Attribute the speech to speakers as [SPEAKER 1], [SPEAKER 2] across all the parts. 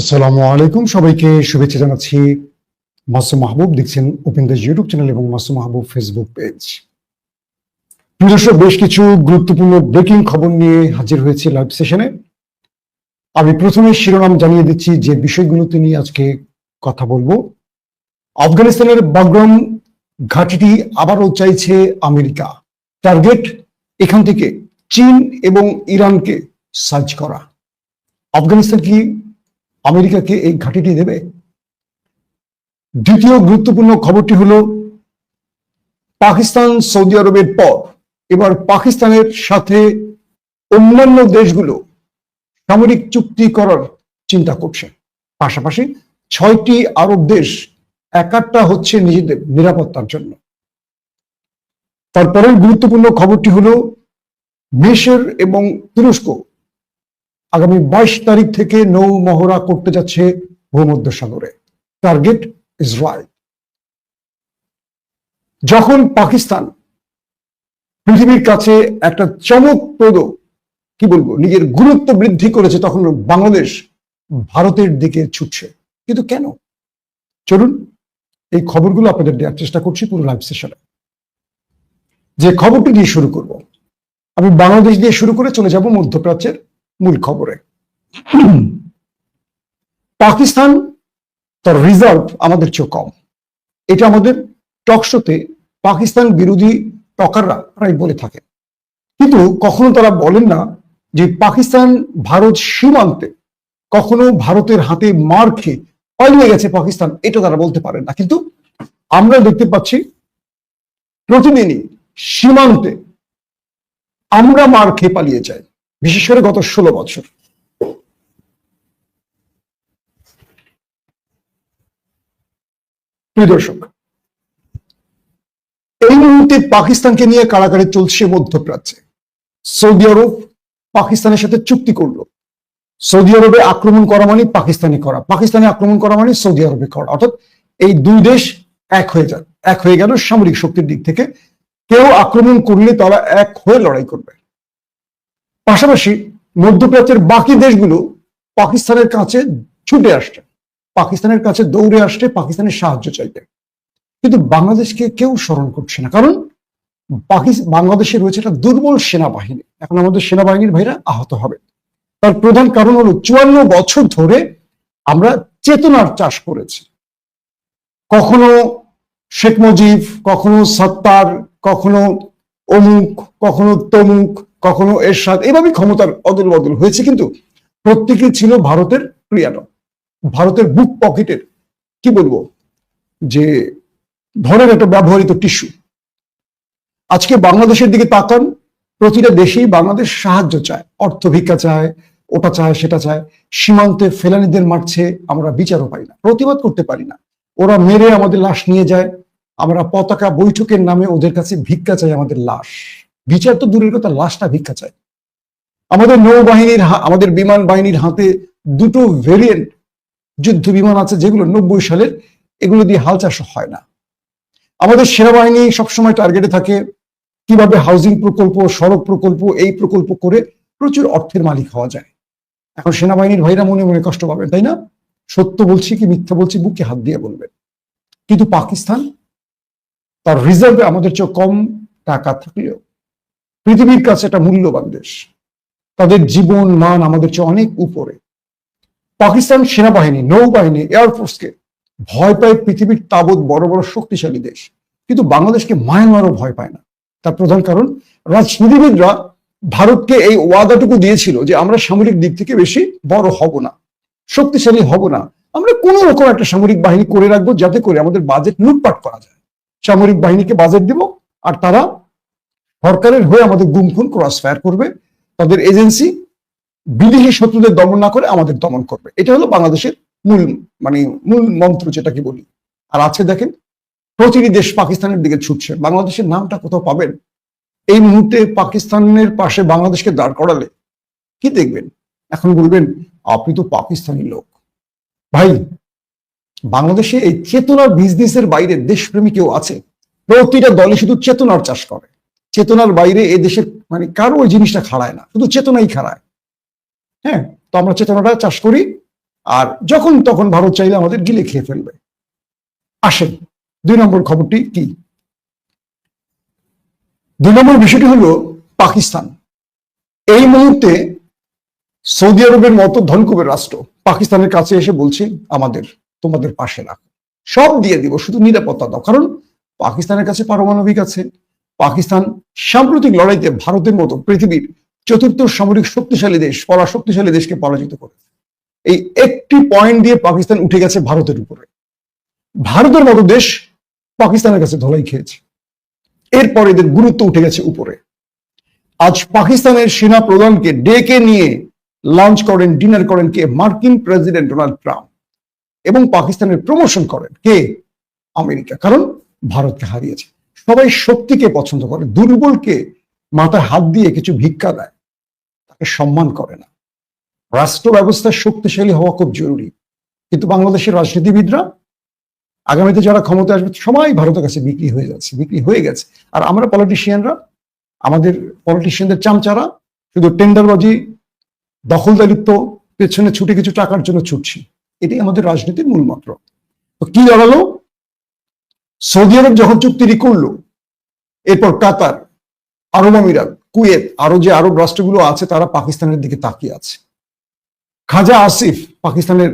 [SPEAKER 1] আসসালামু আলাইকুম। সবাইকে শুভেচ্ছা জানাচ্ছি মাসুম মাহবুব। দেখছেন ওপেন দ্য ইউটিউব চ্যানেল এবং মাসুম মাহবুব ফেসবুক পেজ দর্শক, বেশ কিছু গুরুত্বপূর্ণ ব্রেকিং খবর নিয়ে হাজির হয়েছে লাইভ সেশনে আমি প্রথমে শিরোনাম জানিয়ে দিচ্ছি যে বিষয়গুলোতে নিয়ে আজকে কথা বলব। আফগানিস্তানের বাগরাম ঘাটিটি আবারও চাইছে আমেরিকা। টার্গেট এখান থেকে চীন এবং ইরানকে সার্চ করা। আফগানিস্তান কি আমেরিকাকে এই ঘাঁটিটি দেবে। দ্বিতীয় গুরুত্বপূর্ণ খবরটি হলো, পাকিস্তান সৌদি আরবের পর এবার পাকিস্তানের সাথে অন্যান্য দেশগুলো সামরিক চুক্তি করার চিন্তা করছে। পাশাপাশি ছয়টি আরব দেশ একাট্টা হচ্ছে নিজেদের নিরাপত্তার জন্য। তারপরের গুরুত্বপূর্ণ খবরটি হলো মিশর এবং তুরস্ক আগামী বাইশ তারিখ থেকে নৌ মহড়া করতে যাচ্ছে ভূমধ্য সাগরে টার্গেট ইসরায়েল যখন পাকিস্তান পৃথিবীর কাছে একটা চমকপ্রদ, কি বলব, নিজের গুরুত্ব বৃদ্ধি করেছে, তখন বাংলাদেশ ভারতের দিকে ছুটছে। কিন্তু কেন? চলুন, এই খবরগুলো আপনাদের দেওয়ার চেষ্টা করছি পুরো লাইভ সেশনে। যে খবরটি দিয়ে শুরু করব। আমি বাংলাদেশ দিয়ে শুরু করে চলে যাব মধ্যপ্রাচ্যের মূল খবরে। পাকিস্তান, তার রিজার্ভ আমাদের চেয়ে কম। এটা আমাদের টকশোতে পাকিস্তান বিরোধী টকাররা প্রায় বলে থাকে। কিন্তু কখনো তারা বলেন না যে পাকিস্তান ভারত সীমান্তে কখনো ভারতের হাতে মার খেয়ে পালিয়ে গেছে পাকিস্তান। এটা তারা বলতে পারেন না। কিন্তু আমরা দেখতে পাচ্ছি প্রতিদিনই সীমান্তে আমরা মার খেয়ে পালিয়ে যাই। বিশেষ করে গত ষোলো বছর। প্রিয় দর্শক, এই মুহূর্তে পাকিস্তানকে নিয়ে কারাগারে চলছে মধ্যপ্রাচ্যে। সৌদি আরব পাকিস্তানের সাথে চুক্তি করল। সৌদি আরবে আক্রমণ করা মানে পাকিস্তানি করা। পাকিস্তানে আক্রমণ করা মানে সৌদি আরবে করা। অর্থাৎ এই দুই দেশ এক হয়ে যান এক হয়ে গেল সামরিক শক্তির দিক থেকে। কেউ আক্রমণ করলে তারা এক হয়ে লড়াই করবে। পাশাপাশি মধ্যপ্রাচ্যের বাকি দেশগুলো পাকিস্তানের কাছে ছুটে আসছে। পাকিস্তানের কাছে দৌড়ে আসছে, পাকিস্তানের সাহায্য চাইতে। কিন্তু বাংলাদেশকে কেউ স্মরণ করছে না। কারণ বাংলাদেশে রয়েছে একটা দুর্বল সেনাবাহিনী। এখন আমাদের সেনাবাহিনীর ভাইরা আহত হবে। তার প্রধান কারণ হলো চুয়ান্ন বছর ধরে আমরা চেতনার চাষ করেছি। কখনো শেখ মুজিব, কখনো সত্তার, কখনো অমুক, কখনো তমুক কখনো এরশাদ এভাবে ক্ষমতার অদল বদল হয়েছে, কিন্তু প্রত্যেকেই ছিল ভারতের প্রিয়ানো ভারতের বুক পকেটের, কি বলব, যে ধরেন একটা ব্যবহৃত টিস্যু। আজকে বাংলাদেশের দিকে তাকান, প্রতিটা দেশেই বাংলাদেশ সাহায্য চায়, অর্থ ভিক্ষা চায়, ওটা চায়, সেটা চায়। সীমান্তে ফেলানিদের মারছে, আমরা বিচারও পাই না, প্রতিবাদ করতে পারি না। ওরা মেরে আমাদের লাশ নিয়ে যায়, আমরা পতাকা বৈঠকের নামে ওদের কাছে ভিক্ষা চাই আমাদের লাশ। বিচার তো দূরের কথা, লাশটা ভিক্ষা চায়। আমাদের নৌবাহিনীর আমাদের বিমান বাহিনীর হাতে দুটো ভেরিয়েন্ট যুদ্ধ বিমান আছে, যেগুলো নব্বই সালের, এগুলো দিয়ে হাল চাষ হয় না। আমাদের সেনাবাহিনী সবসময় টার্গেটে থাকে, কীভাবে হাউজিং প্রকল্প, সড়ক প্রকল্প, এই প্রকল্প করে প্রচুর অর্থের মালিক হওয়া যায়। এখন সেনাবাহিনীর ভাইরা মনে মনে কষ্ট পাবেন, তাই না? সত্য বলছি কি মিথ্যা বলছি বুকে হাত দিয়ে বলবেন। কিন্তু পাকিস্তান, তার রিজার্ভে আমাদের চেয়ে কম টাকা থাকলেও পৃথিবীর কাছে একটা মূল্যবান দেশ। তাদের জীবন, মান আমাদের চেয়ে অনেক উপরে। পাকিস্তান সেনাবাহিনী, নৌবাহিনী এয়ারফোর্সকে ভয় পায় পৃথিবীর তাবৎ বড় বড় শক্তিশালী দেশ। কিন্তু বাংলাদেশকে মায়ানমারও ভয় পায় না। তার প্রধান কারণ, রাজনীতিবিদরা ভারতকে এই ওয়াদাটুকু দিয়েছিল যে আমরা সামরিক দিক থেকে বেশি বড় হব না, শক্তিশালী হব না। আমরা কোনো রকম একটা সামরিক বাহিনী করে রাখব যাতে করে আমাদের বাজেট লুটপাট করা যায়। সামরিক বাহিনীকে বাজেট দিব, আর তারা সরকারের হয়ে আমাদের গুম খুন ক্রস ফায়ার করবে, তাদের এজেন্সি বিদেশি শত্রুদের দমন না করে আমাদের দমন করবে। এটা হলো বাংলাদেশের মূল মানে মূল মন্ত্র যেটাকে বলি। আর আছে দেখেন, প্রতিটি দেশ পাকিস্তানের দিকে ছুটছে। বাংলাদেশের নামটা কোথাও পাবেন? এই মুহূর্তে পাকিস্তানের পাশে বাংলাদেশকে দাঁড় করালে কি দেখবেন? এখন বলবেন, আপনি তো পাকিস্তানি লোক। ভাই, বাংলাদেশে এই চেতনার বিজনেসের বাইরে দেশপ্রেমী কেউ আছে? প্রতিটা দলে শুধু চেতনার চাষ করে। চেতনার বাইরে এই দেশের মানে কারও ওই জিনিসটা খাড়ায় না, শুধু চেতনাই খাড়ায়। হ্যাঁ তো আমরা চেতনাটা চাষ করি, আর যখন তখন ভারত চাইলে আমাদের গিলে খেয়ে ফেলবে। আসেন, দুই নম্বর খবরটি কি? দুই নম্বর বিষয়টি হলো পাকিস্তান। এই মুহূর্তে সৌদি আরবের মতো ধনকুবের রাষ্ট্র পাকিস্তানের কাছে এসে বলছে, আমাদের, তোমাদের পাশে রাখো। সব দিয়ে দিব, শুধু নিরাপত্তা দাও, কারণ পাকিস্তানের কাছে পারমাণবিক আছে। পাকিস্তান সাম্প্রতিক লড়াইতে ভারতের মতো পৃথিবীর চতুর্থ সামরিক শক্তিশালী দেশ পরা শক্তিশালী দেশকে পরাজিত করেছে। এই একটি পয়েন্ট দিয়ে পাকিস্তান উঠে গেছে ভারতের উপরে। ভারতের মতো দেশ পাকিস্তানের কাছে ধোলাই খেয়েছে। এরপর এদের গুরুত্ব উঠে গেছে উপরে। আজ পাকিস্তানের সেনা প্রধানকে ডেকে নিয়ে লাঞ্চ করেন ডিনার করেন কে? মার্কিন প্রেসিডেন্ট ডোনাল্ড ট্রাম্প এবং পাকিস্তানের প্রমোশন করেন কে? আমেরিকা। কারণ ভারতকে হারিয়েছে। সবাই শক্তিকে পছন্দ করে, দুর্বলকে মাথায় হাত দিয়ে কিছু ভিক্ষা দেয়, তাকে সম্মান করে না। রাষ্ট্র ব্যবস্থা শক্তিশালী হওয়া খুব জরুরি। কিন্তু বাংলাদেশের রাজনীতিবিদরা, আগামীতে যারা ক্ষমতা আসবে, সবাই ভারতের কাছে বিক্রি হয়ে যাচ্ছে, বিক্রি হয়ে গেছে। আর আমরা পলিটিশিয়ানরা আমাদের পলিটিশিয়ানদের চামচারা, শুধু টেন্ডারবাজি, দখলদারিত্ব, পেছনে ছুটে কিছু টাকার জন্য ছুটছি। এটাই আমাদের রাজনীতির মূল মাত্র তো কি দাঁড়াল? সৌদি আরব যখন চুক্তিটি করল, এরপর কাতার, আরব আমিরাত, কুয়েত, আরও যে আরব রাষ্ট্রগুলো আছে, তারা পাকিস্তানের দিকে তাকিয়ে আছে। খাজা আসিফ, পাকিস্তানের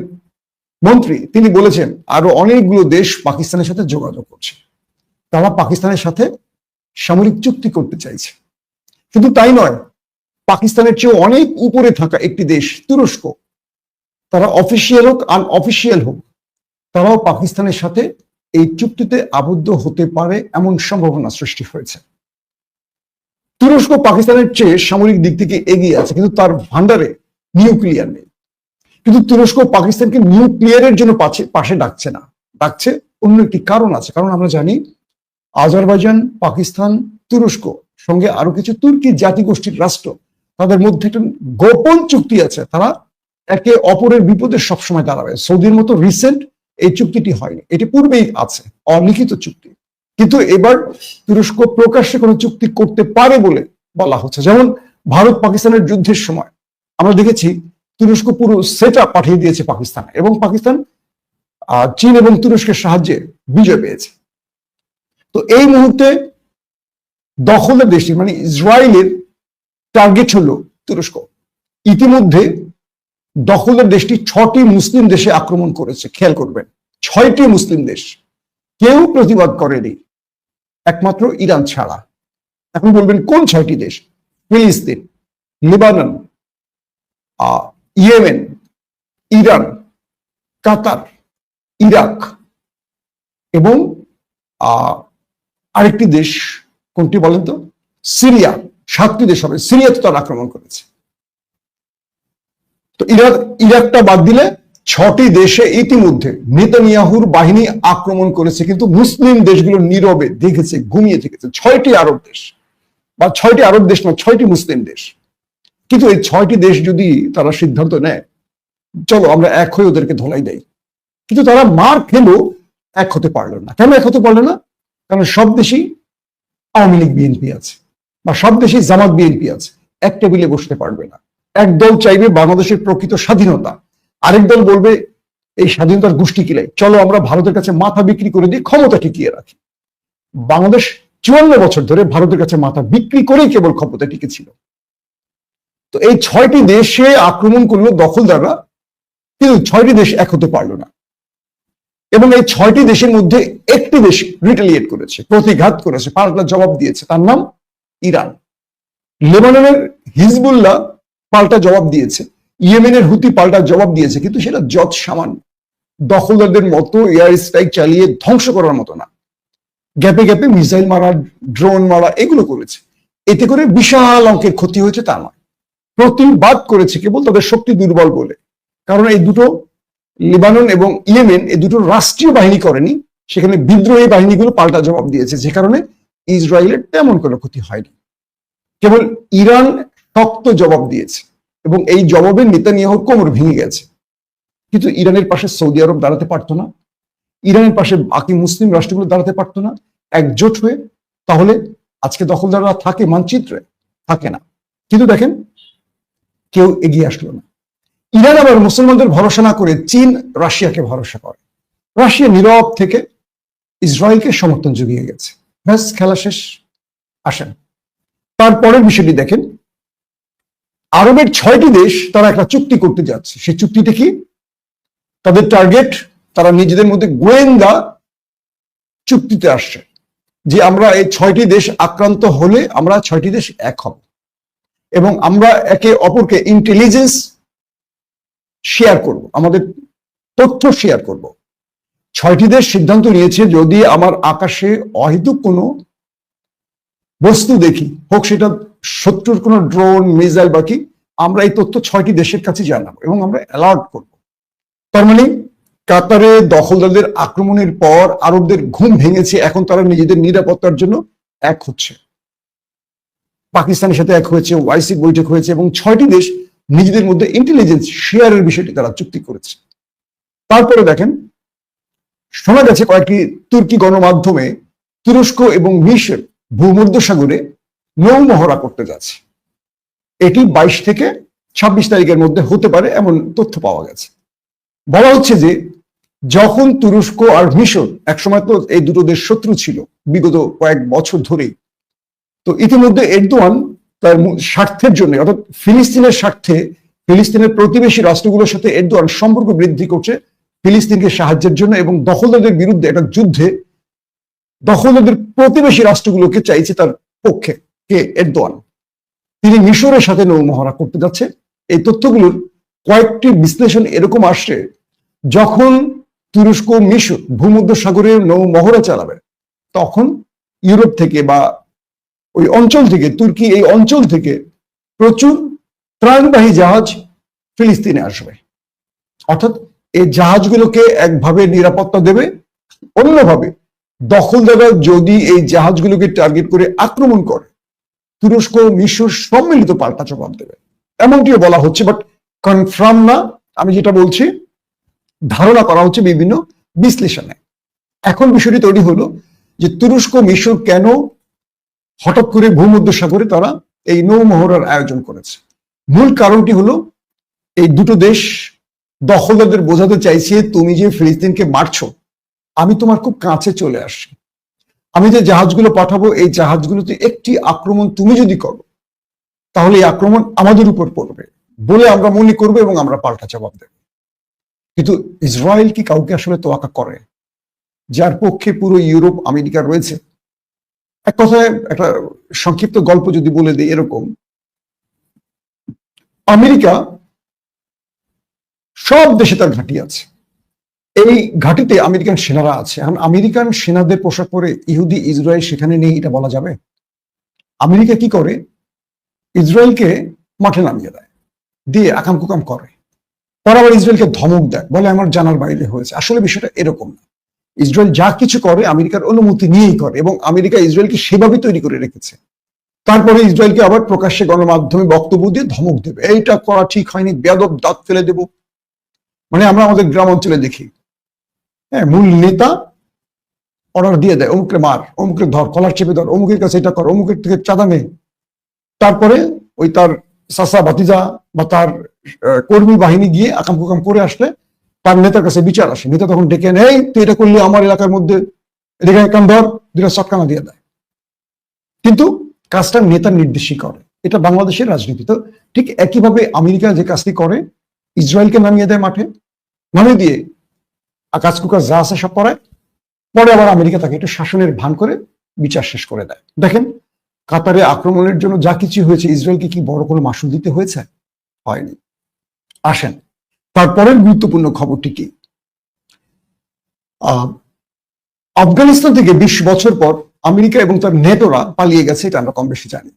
[SPEAKER 1] মন্ত্রী, তিনি বলেছেন, আরও অনেকগুলো দেশ পাকিস্তানের সাথে যোগাযোগ করছে। তারা পাকিস্তানের সাথে সামরিক চুক্তি করতে চাইছে। শুধু তাই নয়, পাকিস্তানের চেয়ে অনেক উপরে থাকা একটি দেশ, তুরস্ক, তারা অফিসিয়াল হোক আনঅফিসিয়াল হোক, তারাও পাকিস্তানের সাথে এই চুক্তিতে আবদ্ধ হতে পারে এমন সম্ভাবনা সৃষ্টি হয়েছে। তুরস্ক পাকিস্তানের চেয়ে সামরিক দিক থেকে এগিয়ে আছে, কিন্তু তার ভান্ডারে নিউক্লিয়ার নেই। কিন্তু তুরস্ক পাকিস্তানকে নিউক্লিয়ারের জন্য পাশে ডাকছে না। ডাকছে অন্য একটি কারণ আছে, কারণ আমরা জানি আজারবাইজান, পাকিস্তান, তুরস্ক সঙ্গে আরও কিছু তুর্কি জাতিগোষ্ঠীর রাষ্ট্র, তাদের মধ্যে একটা গোপন চুক্তি আছে, তারা একে অপরের বিপদে সবসময় দাঁড়াবে। সৌদির মতো রিসেন্ট এই চুক্তিটি হয়নি। এটি পূর্বেই আছে, অলিখিত চুক্তি। কিন্তু এবার তুরস্ক প্রকাশ্যে কোনো চুক্তি করতে পারে বলে বলা হচ্ছে। যেমন ভারত পাকিস্তানের যুদ্ধের সময় আমরা দেখেছি তুরস্ক পুরো সেটা পাঠিয়ে দিয়েছে পাকিস্তান এবং পাকিস্তান চীন এবং তুরস্কের সাহায্যে বিজয় পেয়েছে। তো এই মুহূর্তে দখলের দেশটি মানে ইসরায়েলের টার্গেট হলো তুরস্ক। ইতিমধ্যে দখলের দেশটি ছটি মুসলিম দেশে আক্রমণ করেছে, খেয়াল করবেন। ছয়টি মুসলিম দেশ। কেউ প্রতিবাদ করেনি। একমাত্র ইরান ছাড়া। এখন বলবেন, কোন ছয়টি দেশ? ফিলিস্তিন, Lebanon Yemen, Iran, Qatar, Iraq এবং আরেকটি দেশ কোনটি বলেন তো? সিরিয়া। সাতটি দেশ হবে। সিরিয়াতে তার আক্রমণ করেছে। তো ইরাক, ইরাকটা বাদ দিলে ছটি দেশে ইতিমধ্যে নেতানিয়াহুর বাহিনী আক্রমণ করেছে, কিন্তু মুসলিম দেশগুলো নীরবে দেখেছে, ঘুমিয়ে থেকেছে। ছয়টি আরব দেশ, বা ছয়টি আরব দেশ না ছয়টি মুসলিম দেশ। কিন্তু এই ছয়টি দেশ যদি তারা সিদ্ধান্ত নেয়, চলো আমরা এক হয়ে ওদেরকে ধলাই দেই। কিন্তু তারা মার খেলেও এক হতে পারল না। কেন এক হতে পারল না? কারণ সব দেশেই আওয়ামী লীগ বিএনপি আছে, বা সব দেশেই জামাত বিএনপি আছে। এক টেবিলে বসতে পারবে না। এক দল চাইবে বাংলাদেশের প্রকৃত স্বাধীনতা। আরেক দল বলবে, এই স্বাধীনতার গোষ্ঠী কিলাই চলো আমরা ভারতের কাছে মাথা বিক্রি করে দিয়ে ক্ষমতা টিকিয়ে রাখি। বাংলাদেশ চুয়ান্ন বছর ধরে ভারতের কাছে মাথা বিক্রি করেই কেবল ক্ষমতা টিকেছিল। তো এই ছয়টি দেশে আক্রমণ করল দখলদাররা, কিন্তু ছয়টি দেশ এক হতে পারল না। এবং এই ছয়টি দেশের মধ্যে একটি দেশ রিটেলিয়েট করেছে, প্রতিঘাত করেছে, পাল্টা জবাব দিয়েছে, তার নাম ইরান। লেবাননের হিজবুল্লাহ পাল্টা জবাব দিয়েছে। ইয়েমেনের হুতি পাল্টা জবাব দিয়েছে, কিন্তু সেটা যত সামান্য। দখলদারদের মতো এয়ার স্ট্রাইক চালিয়ে ধ্বংস করার মতো না। গ্যাপে গ্যাপে মিসাইল মারা, ড্রোন মারা, এগুলো করেছে। এতে করে বিশাল অঙ্কের ক্ষতি হয়েছে তা নয়। প্রতিবাদ করেছে কেবল তাদের শক্তি দুর্বল বলে। কারণ এই দুটো লিবানন এবং ইয়েমেন, এই দুটো রাষ্ট্রীয় বাহিনী করেনি, সেখানে বিদ্রোহী বাহিনীগুলো পাল্টা জবাব দিয়েছে, যে কারণে ইসরায়েলের তেমন কোনো ক্ষতি হয়নি। কেবল ইরান শক্ত জবাব দিয়েছে এবং এই জবাবে নেতানিয়াহুর কোমর ভেঙে গেছে। কিন্তু ইরানের পাশে সৌদি আরব দাঁড়াতে পারতো না, ইরানের পাশে বাকি মুসলিম রাষ্ট্রগুলো দাঁড়াতে পারতো না, একজোট হয়ে তাহলে আজকে দখলদাররা থাকে, মানচিত্রে থাকে না। কিন্তু দেখেন, কেউ এগিয়ে আসলো না। ইরান আবার মুসলমানদের ভরসা না করে চীন রাশিয়াকে ভরসা করে। রাশিয়া নীরব থেকে ইসরায়েলকে সমর্থন জুগিয়ে গেছে। ব্যাস, খেলা শেষ। আসেন। তারপরের বিষয়টি দেখেন আরবের ছয়টি দেশ তারা একটা চুক্তি করতে যাচ্ছে। সেই চুক্তিটা কি? তাদের টার্গেট তারা নিজেদের মধ্যে গোয়েন্দা চুক্তিতে আসছে যে আমরা এই ছয়টি দেশ আক্রান্ত হলে আমরা ছয়টি দেশ এক হব এবং আমরা একে অপরকে ইন্টেলিজেন্স শেয়ার করব, আমাদের তথ্য শেয়ার করব। ছয়টি দেশ সিদ্ধান্ত নিয়েছে, যদি আমার আকাশে অহেতুক কোনো বস্তু দেখি, হোক সেটা শত্রুর কোনো ড্রোন, মিসাইল বা কি, আমরা এই তথ্য ছয়টি দেশের কাছে জানাব এবং আমরা অ্যালার্ট করব। তার মানে কাতারে দখলদারদের আক্রমণের পর আরবদের ঘুম ভেঙেছে, এখন তারা নিজেদের নিরাপত্তার জন্য এক হচ্ছে। পাকিস্তানের সাথে এক হয়েছে ওয়াইসি বৈঠক হয়েছে এবং ছয়টি দেশ নিজেদের মধ্যে ইন্টেলিজেন্স শেয়ারের বিষয়টি তারা চুক্তি করেছে। তারপরে দেখেন, শোনা গেছে কয়েকটি তুর্কি গণমাধ্যমে তুরস্ক এবং মিশর ভূমধ্যসাগরে নৌ মহড়া করতে যাচ্ছে। এটি বাইশ থেকে ছাব্বিশ তারিখের মধ্যে হতে পারে এমন তথ্য পাওয়া গেছে। বলা হচ্ছে যে, যখন তুরস্ক আর মিশর একসময় তো এই দুটো দেশ শত্রু ছিল বিগত কয়েক বছর ধরেই, তো ইতিমধ্যে এরদোয়ান তার স্বার্থের জন্য, অর্থাৎ ফিলিস্তিনের স্বার্থে ফিলিস্তিনের প্রতিবেশী রাষ্ট্রগুলোর সাথে এরদোয়ান সম্পর্ক বৃদ্ধি করছে ফিলিস্তিনকে সাহায্যের জন্য এবং দখলদারদের বিরুদ্ধে একটা যুদ্ধে দখলদারদের প্রতিবেশী রাষ্ট্রগুলোকে চাইছে তার পক্ষে। কে? এরদোয়ান। তিনি মিশরের সাথে নৌমহড়া করতে যাচ্ছে এই তথ্যগুলোর কয়েকটি বিশ্লেষণ এরকম আসছে, যখন তুরস্ক মিশর ভূমধ্য সাগরের নৌ মহড়া চালাবে, তখন ইউরোপ থেকে বা ওই অঞ্চল থেকে, তুর্কি এই অঞ্চল থেকে প্রচুর ত্রাণবাহী জাহাজ ফিলিস্তিনে আসবে। অর্থাৎ এই জাহাজগুলোকে একভাবে নিরাপত্তা দেবে, অন্যভাবে দখলদাররা যদি এই জাহাজগুলোকে টার্গেট করে আক্রমণ করে। তুরস্ক মিশর সম্মিলিত পাল্টা জবাব দেবে। এমনটিও বলা হচ্ছে বাট কনফার্ম না। আমি যেটা বলছি, ধারণা করা হচ্ছে বিভিন্ন বিশ্লেষণে। এখন বিষয়টি তৈরি হলো যে তুরস্ক মিশর কেন হঠাৎ করে ভূমধ্য সাগরে তারা এই নৌমহড়ার আয়োজন করেছে। মূল কারণটি হলো, এই দুটো দেশ দখলদারদের বোঝাতে চাইছে, তুমি যে ফিলিস্তিনকে মারছো, আমি তোমার খুব কাছে চলে আসছি। আমি যে জাহাজগুলো পাঠাবো, এই জাহাজগুলোতে একটি আক্রমণ তুমি যদি করো, তাহলে এই আক্রমণ আমাদের উপর পড়বে বলে আমরা মনে করব এবং আমরা পাল্টা জবাব দেব। কিন্তু ইসরায়েল কি কাউকে আসলে তোয়াকা করে? যার পক্ষে পুরো ইউরোপ, আমেরিকা রয়েছে? এক কথায় একটা সংক্ষিপ্ত গল্প যদি বলে দিই এরকম। আমেরিকা সব দেশে তার ঘাঁটি আছে। এই ঘাঁটিতে আমেরিকান সেনারা আছে। এখন আমেরিকান সেনাদের পোশাক পরে ইহুদি, ইসরায়েল সেখানে নেই, এটা বলা যাবে? আমেরিকা কি করে? ইসরায়েলকে মাঠে নামিয়ে দেয়, দিয়ে আকাম কুকাম করে। পর আবার ইসরায়েলকে ধমক দেয়, বলে আমার জানার বাইরে হয়েছে। আসলে বিষয়টা এরকম না। ইসরায়েল যা কিছু করে, আমেরিকার অনুমতি নিয়েই করে, এবং আমেরিকা ইসরায়েলকে সেভাবে তৈরি করে রেখেছে। তারপরে ইসরায়েলকে আবার প্রকাশ্যে গণমাধ্যমে বক্তব্য দিয়ে ধমক দেবে। এইটা করা ঠিক হয়নি বেদব দাঁত ফেলে দেব। মানে আমরা আমাদের গ্রাম অঞ্চলে দেখি হ্যাঁ মূল নেতা অর্ডার দিয়ে দেয়, অমুককে মার অমুকের ধর, কলার চেপে ধর, অমুকের কাছে এটা কর, অমুকের থেকে চাঁদা নেই তারপরে ওই তার সাসা ভাতিজা বা তার কর্মী বাহিনী গিয়ে আকাম কুকাম করে আসলে তার নেতার কাছে বিচার আসে। নেতা তখন ডেকে নেই তুই এটা করলে আমার এলাকার মধ্যে, এদিকে কান ধর দুটা চটকানা দিয়ে দেয়। কিন্তু কাজটা নেতার নির্দেশই করে। এটা বাংলাদেশের রাজনীতি। তো ঠিক একইভাবে আমেরিকা যে কাজটি করে, ইসরায়েলকে নামিয়ে দেয় মাঠে, নামিয়ে দিয়ে আকাশ কুকাশ যা আছে সব করায় পরে আবার আমেরিকা তাকে একটু শাসনের ভান করে বিচার শেষ করে দেয়। দেখেন, কাতারে আক্রমণের জন্য যা কিছু হয়েছে, ইসরায়েলকে কি বড় কোনো মাসুল দিতে হয়েছে? হয়নি। আসেন, তারপরের গুরুত্বপূর্ণ খবরটি কি? আফগানিস্তান থেকে বিশ বছর পর আমেরিকা এবং তার নেটোরা পালিয়ে গেছে, এটা আমরা কম বেশি জানি।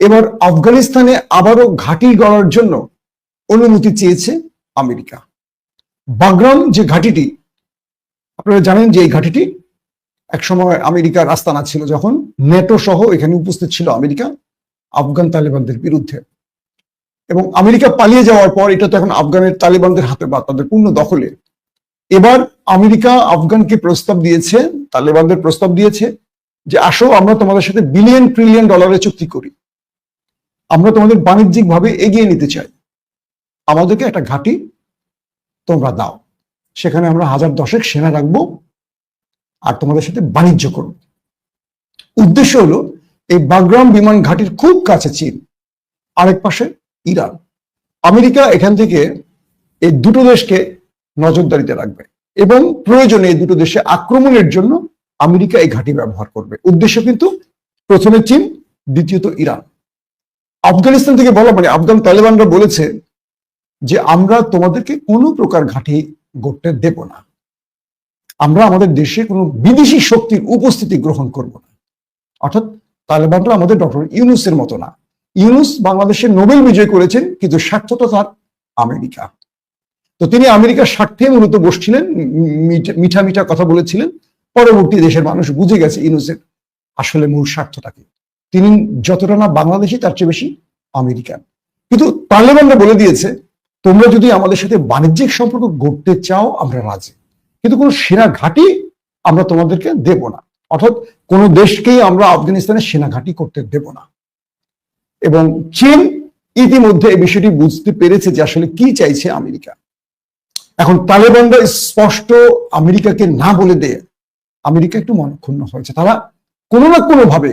[SPEAKER 1] এবার আফগানিস্তানে আবারও ঘাঁটি গড়ার জন্য অনুমতি চেয়েছে আমেরিকা। বাগরাম যে ঘাঁটিটি, আপনারা জানেন যে এই ঘাঁটিটি একসময় আমেরিকার আস্তানা ছিল যখন নেটো সহ এখানে উপস্থিত ছিল আমেরিকা, আফগান তালেবানদের বিরুদ্ধে। এবং আমেরিকা পালিয়ে যাওয়ার পর এটা তো এখন আফগানের তালেবানদের হাতে বা তাদের পূর্ণ দখলে। এবার আমেরিকা আফগানকে প্রস্তাব দিয়েছে, তালেবানদের প্রস্তাব দিয়েছে যে আসো আমরা তোমাদের সাথে বিলিয়ন ট্রিলিয়ন ডলারের চুক্তি করি। আমরা তোমাদের বাণিজ্যিকভাবে এগিয়ে নিতে চাই। আমাদেরকে একটা ঘাঁটি তোমরা দাও। সেখানে আমরা হাজার দশেক সেনা রাখব আর তোমাদের সাথে বাণিজ্য করব। উদ্দেশ্য হলো, এই বাগরাম বিমান ঘাঁটির খুব কাছে চীন, আরেক পাশে ইরান। আমেরিকা এখান থেকে এই দুটো দেশকে নজরদারিতে রাখবে এবং প্রয়োজনে এই দুটো দেশে আক্রমণের জন্য আমেরিকা এই ঘাঁটি ব্যবহার করবে। উদ্দেশ্য কিন্তু প্রথমে চীন, দ্বিতীয়ত ইরান। আফগানিস্তান থেকে বলা মানে আফগান তালেবানরা বলেছে যে আমরা তোমাদেরকে কোনো প্রকার ঘাঁটি গড়তে দেব না। আমরা আমাদের দেশে কোনো বিদেশি শক্তির উপস্থিতি গ্রহণ করব না। অর্থাৎ তালেবানরা আমাদের ডক্টর ইউনুসের মতো না। ইউনুস বাংলাদেশে নোবেল বিজয় করেছেন, কিন্তু স্বার্থটা তার আমেরিকা। তো তিনি আমেরিকার স্বার্থে মূলত বসছিলেন মিঠা মিঠা কথা বলেছিলেন। পরবর্তী দেশের মানুষ বুঝে গেছে ইউনুসের আসলে মূল স্বার্থটাকে। তিনি যতটা না বাংলাদেশি, তার চেয়ে বেশি আমেরিকান। কিন্তু তালেবানরা বলে দিয়েছে তোমরা যদি আমাদের সাথে বাণিজ্যিক সম্পর্ক গড়তে চাও, আমরা রাজি। কিন্তু কোনো সেনা ঘাঁটি আমরা তোমাদেরকে দেব না। অর্থাৎ কোন দেশকেই আমরা আফগানিস্তানের সেনা ঘাঁটি করতে দেব না। এবং চীন ইতিমধ্যে এই বিষয়টি বুঝতে পেরেছে যে আসলে কি চাইছে আমেরিকা। এখন তালেবানরা স্পষ্ট আমেরিকাকে না বলে দেয়। আমেরিকা একটু মনক্ষুণ্ণ হয়েছে। তারা কোনো না কোনো ভাবে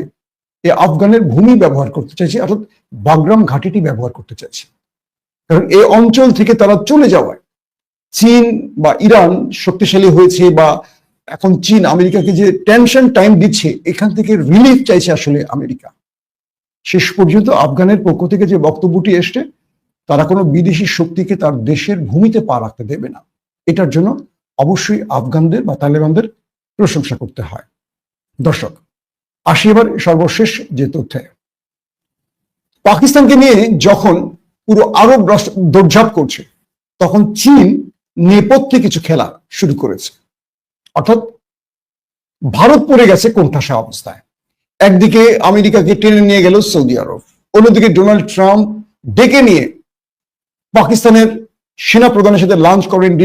[SPEAKER 1] এই আফগানের ভূমি ব্যবহার করতে চাইছে, অর্থাৎ বাগরাম ঘাটিটি ব্যবহার করতে চাইছে। কারণ এই অঞ্চল থেকে তারা চলে যাওয়ায় চীন বা ইরান শক্তিশালী হয়েছে বা এখন চীন আমেরিকাকে যে টেনশন টাইম দিচ্ছে, এখান থেকে রিলিফ চাইছে আসলে আমেরিকা। শেষ পর্যন্ত আফগানের পক্ষ থেকে যে বক্তব্যটি এসছে, তারা কোনো বিদেশি শক্তিকে তার দেশের ভূমিতে পা রাখতে দেবে না। এটার জন্য অবশ্যই আফগানদের বা তালেবানদের প্রশংসা করতে হয়। দর্শক, আসি এবার সর্বশেষ যে তথ্যে। পাকিস্তানকে নিয়ে যখন পুরো আরব রাষ্ট্র করছে। তখন চীন নেপথ্যে কিছু খেলা শুরু করেছে। অর্থাৎ ভারত পড়ে গেছে কোণঠাসা অবস্থায়। একদিকে আমেরিকাকে টেনে নিয়ে গেল সৌদি আরব, অন্যদিকে ডোনাল্ড ট্রাম্প ডেকে নিয়ে পাকিস্তানের সেনা প্রধানের সাথে লাঞ্চ করেন